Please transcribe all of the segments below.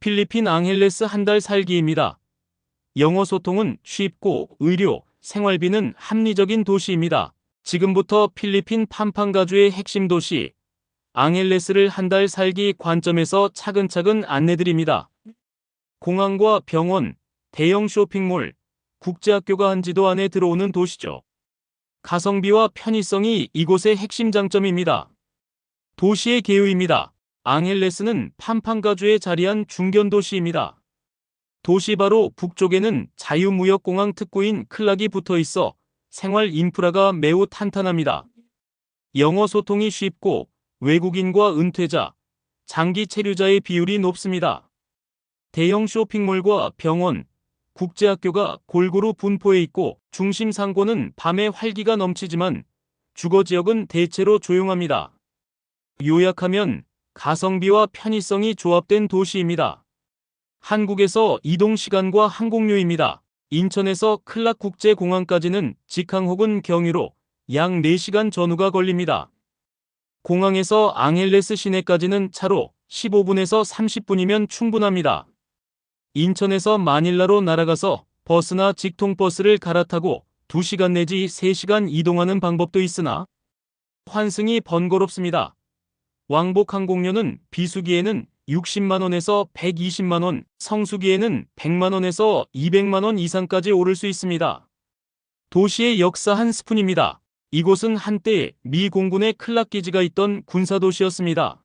필리핀 앙헬레스 한 달 살기입니다. 영어 소통은 쉽고 의료, 생활비는 합리적인 도시입니다. 지금부터 필리핀 팜팡가주의 핵심 도시 앙헬레스를 한 달 살기 관점에서 차근차근 안내드립니다. 공항과 병원, 대형 쇼핑몰, 국제학교가 한 지도 안에 들어오는 도시죠. 가성비와 편의성이 이곳의 핵심 장점입니다. 도시의 개요입니다. 앙헬레스는 팜팡가주에 자리한 중견 도시입니다. 도시 바로 북쪽에는 자유무역공항 특구인 클락이 붙어 있어 생활 인프라가 매우 탄탄합니다. 영어 소통이 쉽고 외국인과 은퇴자, 장기 체류자의 비율이 높습니다. 대형 쇼핑몰과 병원, 국제학교가 골고루 분포해 있고 중심 상고는 밤에 활기가 넘치지만 주거 지역은 대체로 조용합니다. 요약하면 가성비와 편의성이 조합된 도시입니다. 한국에서 이동 시간과 항공료입니다. 인천에서 클락국제공항까지는 직항 혹은 경유로 약 4시간 전후가 걸립니다. 공항에서 앙헬레스 시내까지는 차로 15분에서 30분이면 충분합니다. 인천에서 마닐라로 날아가서 버스나 직통버스를 갈아타고 2시간 내지 3시간 이동하는 방법도 있으나 환승이 번거롭습니다. 왕복 항공료는 비수기에는 60만원에서 120만원, 성수기에는 100만원에서 200만원 이상까지 오를 수 있습니다. 도시의 역사 한 스푼입니다. 이곳은 한때 미 공군의 클락기지가 있던 군사도시였습니다.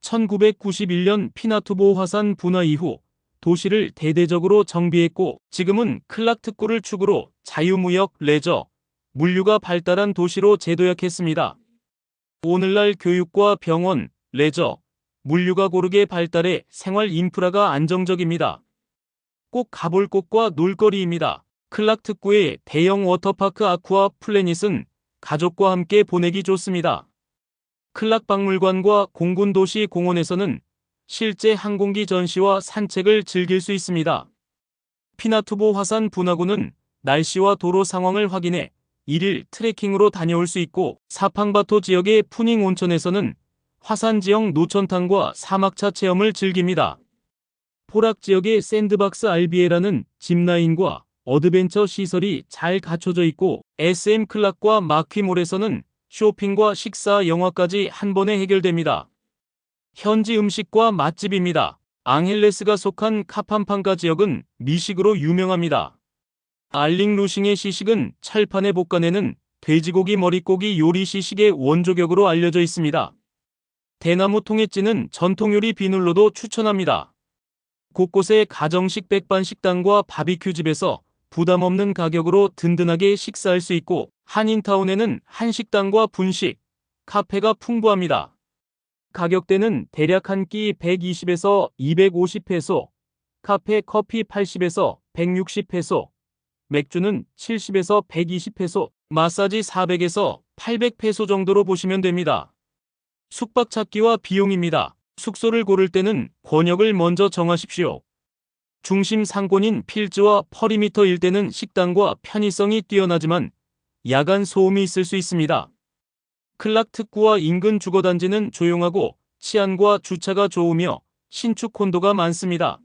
1991년 피나투보 화산 분화 이후 도시를 대대적으로 정비했고 지금은 클락 특구를 축으로 자유무역, 레저, 물류가 발달한 도시로 재도약했습니다. 오늘날 교육과 병원, 레저, 물류가 고르게 발달해 생활 인프라가 안정적입니다. 꼭 가볼 곳과 놀거리입니다. 클락 특구의 대형 워터파크 아쿠아 플래닛은 가족과 함께 보내기 좋습니다. 클락 박물관과 공군 도시 공원에서는 실제 항공기 전시와 산책을 즐길 수 있습니다. 피나투보 화산 분화구는 날씨와 도로 상황을 확인해 1일 트레킹으로 다녀올 수 있고 사팡바토 지역의 푸닝 온천에서는 화산 지역 노천탕과 사막차 체험을 즐깁니다. 포락 지역의 샌드박스 알비에라는 짚라인과 어드벤처 시설이 잘 갖춰져 있고 SM 클락과 마퀴몰에서는 쇼핑과 식사, 영화까지 한 번에 해결됩니다. 현지 음식과 맛집입니다. 앙헬레스가 속한 카판판가 지역은 미식으로 유명합니다. 알링 루싱의 시식은 철판에 볶아내는 돼지고기 머릿고기 요리 시식의 원조격으로 알려져 있습니다. 대나무 통에찌는 전통 요리 비눌로도 추천합니다. 곳곳에 가정식 백반 식당과 바비큐 집에서 부담 없는 가격으로 든든하게 식사할 수 있고 한인타운에는 한식당과 분식, 카페가 풍부합니다. 가격대는 대략 한 끼 120에서 250페소, 카페 커피 80에서 160페소, 맥주는 70에서 120페소, 마사지 400에서 800페소 정도로 보시면 됩니다. 숙박 찾기와 비용입니다. 숙소를 고를 때는 권역을 먼저 정하십시오. 중심 상권인 필즈와 퍼리미터 일대는 식당과 편의성이 뛰어나지만 야간 소음이 있을 수 있습니다. 클락 특구와 인근 주거단지는 조용하고 치안과 주차가 좋으며 신축 콘도가 많습니다.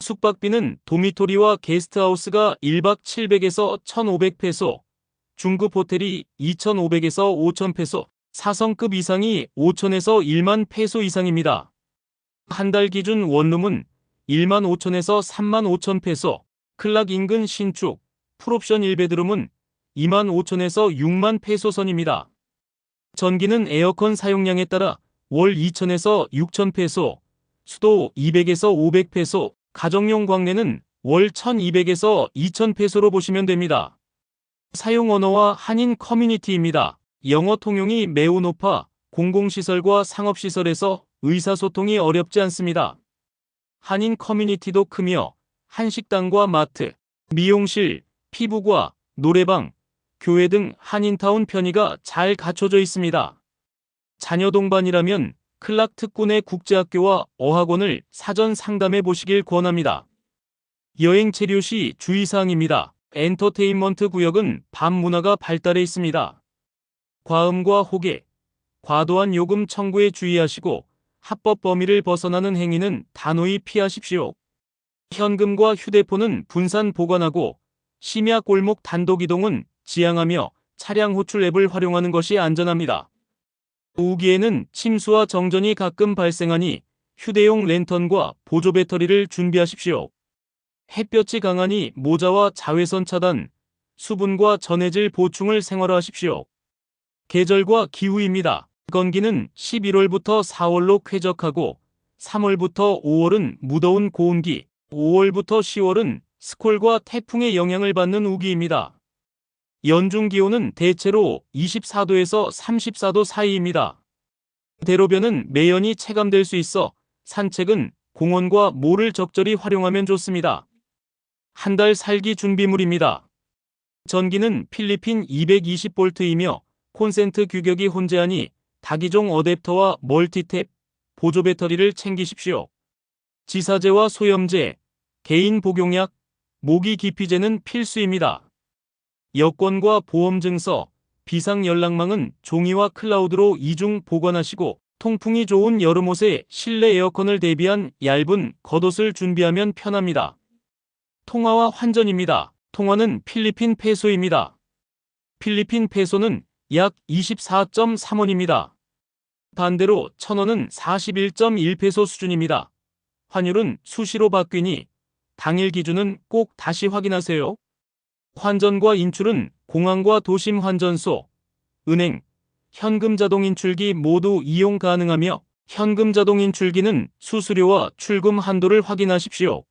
숙박비는 도미토리와 게스트하우스가 1박 700에서 1,500페소, 중급 호텔이 2,500에서 5,000페소, 4성급 이상이 5천에서 1만 페소 이상입니다. 한 달 기준 원룸은 1만 5천에서 3만 5천 페소, 클락 인근 신축, 풀옵션 1베드룸은 2만 5천에서 6만 페소 선입니다. 전기는 에어컨 사용량에 따라 월 2천에서 6천 페소, 수도 200에서 500 페소, 가정용 광내는 월 1200에서 2000 페소로 보시면 됩니다. 사용 언어와 한인 커뮤니티입니다. 영어 통용이 매우 높아 공공시설과 상업시설에서 의사소통이 어렵지 않습니다. 한인 커뮤니티도 크며 한식당과 마트, 미용실, 피부과, 노래방, 교회 등 한인타운 편의가 잘 갖춰져 있습니다. 자녀 동반이라면 클락 특군의 국제학교와 어학원을 사전 상담해 보시길 권합니다. 여행 체류 시 주의사항입니다. 엔터테인먼트 구역은 밤 문화가 발달해 있습니다. 과음과 호객, 과도한 요금 청구에 주의하시고 합법 범위를 벗어나는 행위는 단호히 피하십시오. 현금과 휴대폰은 분산 보관하고 심야 골목 단독 이동은 지양하며 차량 호출 앱을 활용하는 것이 안전합니다. 우기에는 침수와 정전이 가끔 발생하니 휴대용 랜턴과 보조 배터리를 준비하십시오. 햇볕이 강하니 모자와 자외선 차단, 수분과 전해질 보충을 생활화하십시오. 계절과 기후입니다. 건기는 11월부터 4월로 쾌적하고 3월부터 5월은 무더운 고온기, 5월부터 10월은 스콜과 태풍의 영향을 받는 우기입니다. 연중 기온은 대체로 24도에서 34도 사이입니다. 대로변은 매연이 체감될 수 있어 산책은 공원과 모를 적절히 활용하면 좋습니다. 한 달 살기 준비물입니다. 전기는 필리핀 220볼트이며 콘센트 규격이 혼재하니 다기종 어댑터와 멀티탭, 보조 배터리를 챙기십시오. 지사제와 소염제, 개인 복용약, 모기 기피제는 필수입니다. 여권과 보험증서, 비상연락망은 종이와 클라우드로 이중 보관하시고 통풍이 좋은 여름옷에 실내 에어컨을 대비한 얇은 겉옷을 준비하면 편합니다. 통화와 환전입니다. 통화는 필리핀 페소입니다. 필리핀 페소는 약 24.3원입니다. 반대로 천원은 41.1페소 수준입니다. 환율은 수시로 바뀌니 당일 기준은 꼭 다시 확인하세요. 환전과 인출은 공항과 도심 환전소, 은행, 현금 자동 인출기 모두 이용 가능하며 현금 자동 인출기는 수수료와 출금 한도를 확인하십시오.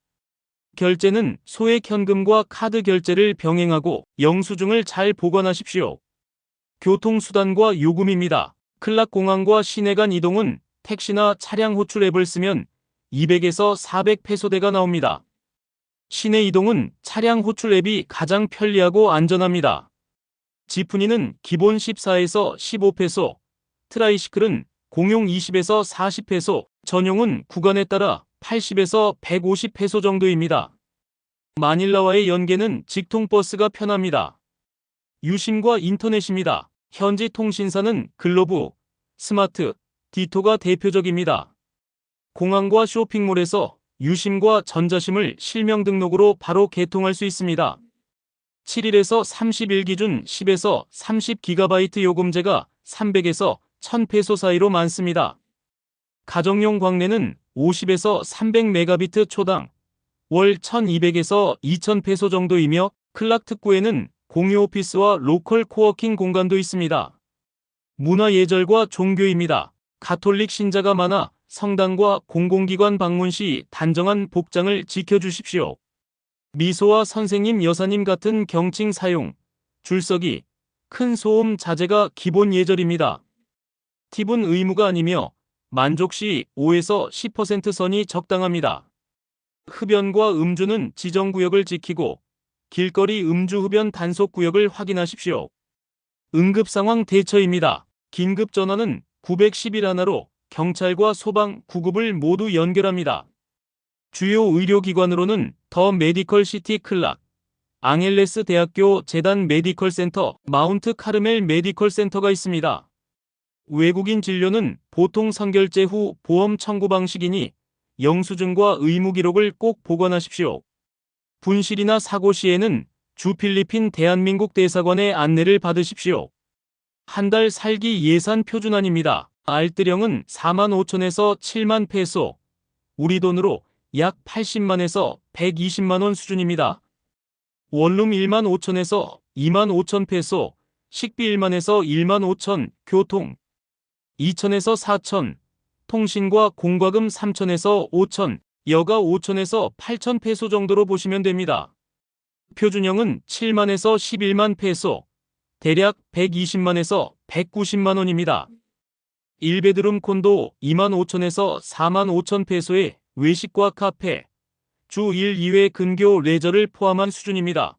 결제는 소액 현금과 카드 결제를 병행하고 영수증을 잘 보관하십시오. 교통수단과 요금입니다. 클락공항과 시내 간 이동은 택시나 차량 호출 앱을 쓰면 200에서 400페소대가 나옵니다. 시내 이동은 차량 호출 앱이 가장 편리하고 안전합니다. 지프니는 기본 14에서 15페소, 트라이시클은 공용 20에서 40페소, 전용은 구간에 따라 80에서 150페소 정도입니다. 마닐라와의 연계는 직통버스가 편합니다. 유심과 인터넷입니다. 현지 통신사는 글로브, 스마트, 디토가 대표적입니다. 공항과 쇼핑몰에서 유심과 전자심을 실명 등록으로 바로 개통할 수 있습니다. 7일에서 30일 기준 10에서 30GB 요금제가 300에서 1000페소 사이로 많습니다. 가정용 광내는 50에서 300메가비트 초당 월 1200에서 2000페소 정도이며 클락 특구에는 공유 오피스와 로컬 코워킹 공간도 있습니다. 문화 예절과 종교입니다. 가톨릭 신자가 많아 성당과 공공기관 방문 시 단정한 복장을 지켜주십시오. 미소와 선생님, 여사님 같은 경칭 사용, 줄서기, 큰 소음 자제가 기본 예절입니다. 팁은 의무가 아니며 만족 시 5에서 10% 선이 적당합니다. 흡연과 음주는 지정구역을 지키고 길거리 음주 흡연 단속 구역을 확인하십시오. 응급상황 대처입니다. 긴급 전화는 911 하나로 경찰과 소방, 구급을 모두 연결합니다. 주요 의료기관으로는 더 메디컬 시티 클락, 앙헬레스 대학교 재단 메디컬 센터, 마운트 카르멜 메디컬 센터가 있습니다. 외국인 진료는 보통 선결제 후 보험 청구 방식이니 영수증과 의무 기록을 꼭 보관하십시오. 분실이나 사고 시에는 주 필리핀 대한민국 대사관의 안내를 받으십시오. 한 달 살기 예산 표준안입니다. 알뜰형은 4만 5천에서 7만 페소, 우리 돈으로 약 80만에서 120만 원 수준입니다. 원룸 1만 5천에서 2만 5천 페소, 식비 1만에서 1만 5천, 교통 2천에서 4천, 통신과 공과금 3천에서 5천, 여가 5천에서 8천 페소 정도로 보시면 됩니다. 표준형은 7만에서 11만 페소, 대략 120만에서 190만 원입니다. 1베드룸 콘도 2만 5천에서 4만 5천 페소에 외식과 카페, 주 1, 2회 근교 레저를 포함한 수준입니다.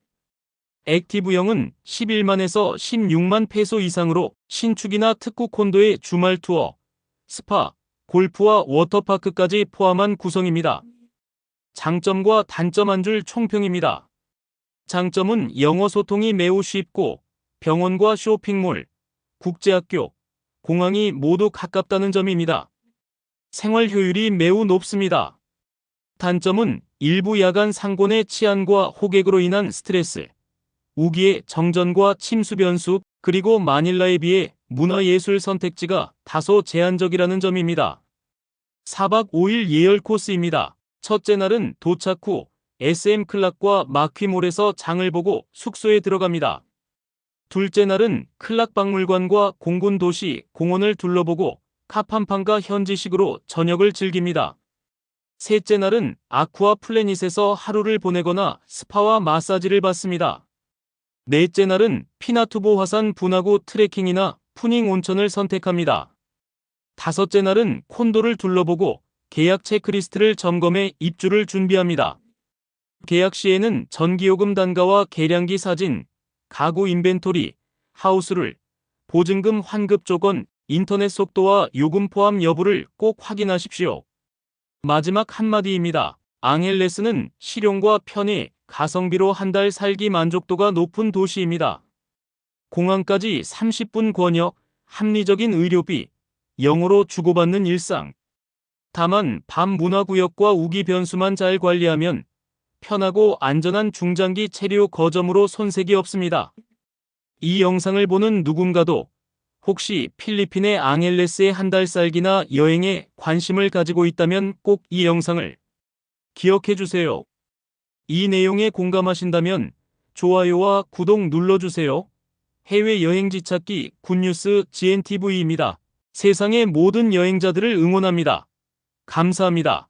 액티브형은 11만에서 16만 페소 이상으로 신축이나 특구 콘도의 주말 투어, 스파, 골프와 워터파크까지 포함한 구성입니다. 장점과 단점 한 줄 총평입니다. 장점은 영어 소통이 매우 쉽고 병원과 쇼핑몰, 국제학교, 공항이 모두 가깝다는 점입니다. 생활 효율이 매우 높습니다. 단점은 일부 야간 상권의 치안과 호객으로 인한 스트레스, 우기의 정전과 침수 변수, 그리고 마닐라에 비해 문화예술 선택지가 다소 제한적이라는 점입니다. 4박 5일 예열 코스입니다. 첫째 날은 도착 후 SM 클락과 마퀴몰에서 장을 보고 숙소에 들어갑니다. 둘째 날은 클락 박물관과 공군 도시 공원을 둘러보고 카판판과 현지식으로 저녁을 즐깁니다. 셋째 날은 아쿠아 플래닛에서 하루를 보내거나 스파와 마사지를 받습니다. 넷째 날은 피나투보 화산 분화구 트레킹이나 푸닝 온천을 선택합니다. 다섯째 날은 콘도를 둘러보고 계약 체크리스트를 점검해 입주를 준비합니다. 계약 시에는 전기요금 단가와 계량기 사진, 가구 인벤토리, 하우스를, 보증금 환급 조건, 인터넷 속도와 요금 포함 여부를 꼭 확인하십시오. 마지막 한마디입니다. 앙헬레스는 실용과 편의, 가성비로 한 달 살기 만족도가 높은 도시입니다. 공항까지 30분 권역, 합리적인 의료비, 영어로 주고받는 일상. 다만 밤 문화구역과 우기 변수만 잘 관리하면 편하고 안전한 중장기 체류 거점으로 손색이 없습니다. 이 영상을 보는 누군가도 혹시 필리핀의 앙헬레스의 한 달 살기나 여행에 관심을 가지고 있다면 꼭 이 영상을 기억해 주세요. 이 내용에 공감하신다면 좋아요와 구독 눌러주세요. 해외 여행지 찾기 굿뉴스 GNTV입니다. 세상의 모든 여행자들을 응원합니다. 감사합니다.